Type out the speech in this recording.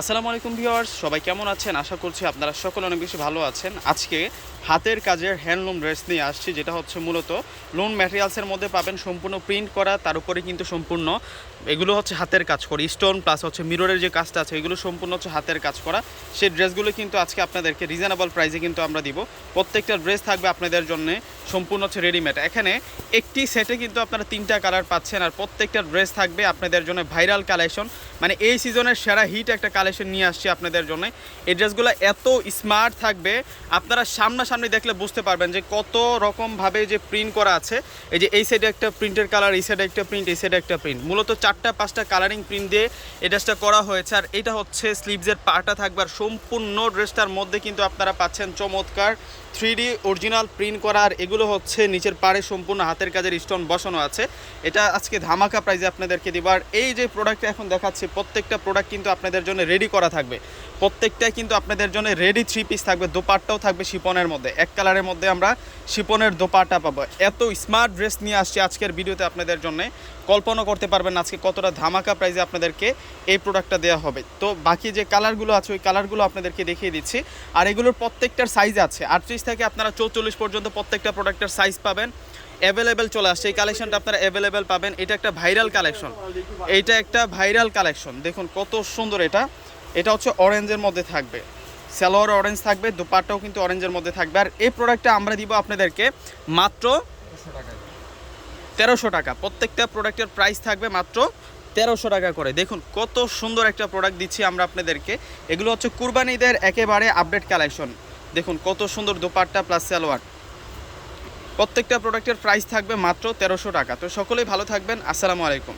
আসসালামু আলাইকুম ভিউয়ার্স, সবাই কেমন আছেন? আশা করছি আপনারা সকলে অনেক বেশি ভালো আছেন। আজকে হাতের কাজের হ্যান্ডলুম ড্রেস নিয়ে আসছি, যেটা হচ্ছে মূলত লোন ম্যাটেরিয়ালসের মধ্যে পাবেন সম্পূর্ণ প্রিন্ট করা, তার উপরে কিন্তু সম্পূর্ণ এগুলো হচ্ছে হাতের কাজ করা স্টোন প্লাস হচ্ছে মিররের যে কাজটা আছে, এগুলো সম্পূর্ণ হচ্ছে হাতের কাজ করা। সেই ড্রেসগুলো কিন্তু আজকে আপনাদেরকে রিজনেবল প্রাইসে কিন্তু আমরা দিব। প্রত্যেকটা ড্রেস থাকবে আপনাদের জন্য সম্পূর্ণ হচ্ছে রেডিমেড এখানে একটি সেটে কিন্তু আপনারা তিনটা কালার পাচ্ছেন, আর প্রত্যেকটা ড্রেস থাকবে আপনাদের জন্য ভাইরাল কালেকশন মানে এই সিজনের সেরা হিট একটা কালেকশন নিয়ে আসছি আপনাদের জন্য। এই ড্রেসগুলো এত স্মার্ট থাকবে, আপনারা সামনাসামনি দেখলে বুঝতে পারবেন যে কত রকমভাবে যে প্রিন্ট করা আছে। এই যে এই সাইডে একটা প্রিন্টের কালার এই সাইডে একটা প্রিন্ট এই সাইডে একটা প্রিন্ট মূলত চারটা, পাঁচটা কালারিং প্রিন্ট দিয়ে এই ড্রেসটা করা হয়েছে। আর এটা হচ্ছে স্লিভসের পাটা থাকবে। আর সম্পূর্ণ ড্রেসটার মধ্যে কিন্তু আপনারা পাচ্ছেন চমৎকার থ্রি ডি অরিজিনাল প্রিন্ট করা। আর এগুলো হচ্ছে নিচের পাড়ে সম্পূর্ণ হাতের কাজের স্টোন বসানো আছে। এটা আজকে ধামাকা প্রাইজে আপনাদেরকে দিব। আর এই যে প্রোডাক্টটা এখন দেখাচ্ছি, প্রত্যেকটা প্রোডাক্ট কিন্তু আপনাদের জন্য রেডি করা থাকবে। প্রত্যেকটাই কিন্তু আপনাদের জন্য রেডি থ্রি পিস থাকবে, দোপাট্টাও থাকবে শিপনের মধ্যে। এক কালারের মধ্যে আমরা শিপনের দোপাট্টা পাবো। এত স্মার্ট ড্রেস নিয়ে আসছি আজকের ভিডিওতে আপনাদের জন্য। কল্পনা করতে পারবেন আজকে কতটা ধামাকা প্রাইজে আপনাদেরকে এই প্রোডাক্টটা দেওয়া হবে। তো বাকি যে কালারগুলো আছে, ওই কালারগুলো আপনাদেরকে দেখিয়ে দিচ্ছি। আর এগুলোর প্রত্যেকটার সাইজ আছে। আটত্রিশ থেকে আপনারা চৌচল্লিশ পর্যন্ত প্রত্যেকটা প্রোডাক্টের সাইজ পাবেন। অ্যাভেলেবেল চলে আসছে। এই কালেকশনটা আপনারা অ্যাভেলেবেল পাবেন। এটা একটা ভাইরাল কালেকশন এইটা একটা ভাইরাল কালেকশন দেখুন কত সুন্দর এটা। এটা হচ্ছে অরেঞ্জের মধ্যে থাকবে। সালোয়ার অরেঞ্জ থাকবে, দোপাট্টাও কিন্তু অরেঞ্জের মধ্যে থাকবে। আর এই প্রোডাক্টটা আমরা দিব আপনাদেরকে মাত্র তেরোশো টাকা। প্রত্যেকটা প্রোডাক্টের প্রাইস থাকবে মাত্র তেরোশো টাকা করে। দেখুন, কত সুন্দর একটা প্রোডাক্ট দিচ্ছি আমরা আপনাদেরকে। এগুলো হচ্ছে কুরবানিদের একেবারে আপডেট কালেকশন দেখুন, কত সুন্দর দোপাট্টা প্লাস সালোয়ার। প্রত্যেকটা প্রোডাক্টের প্রাইস থাকবে মাত্র তেরোশো টাকা। তো সকলেই ভালো থাকবেন। আসসালামু আলাইকুম।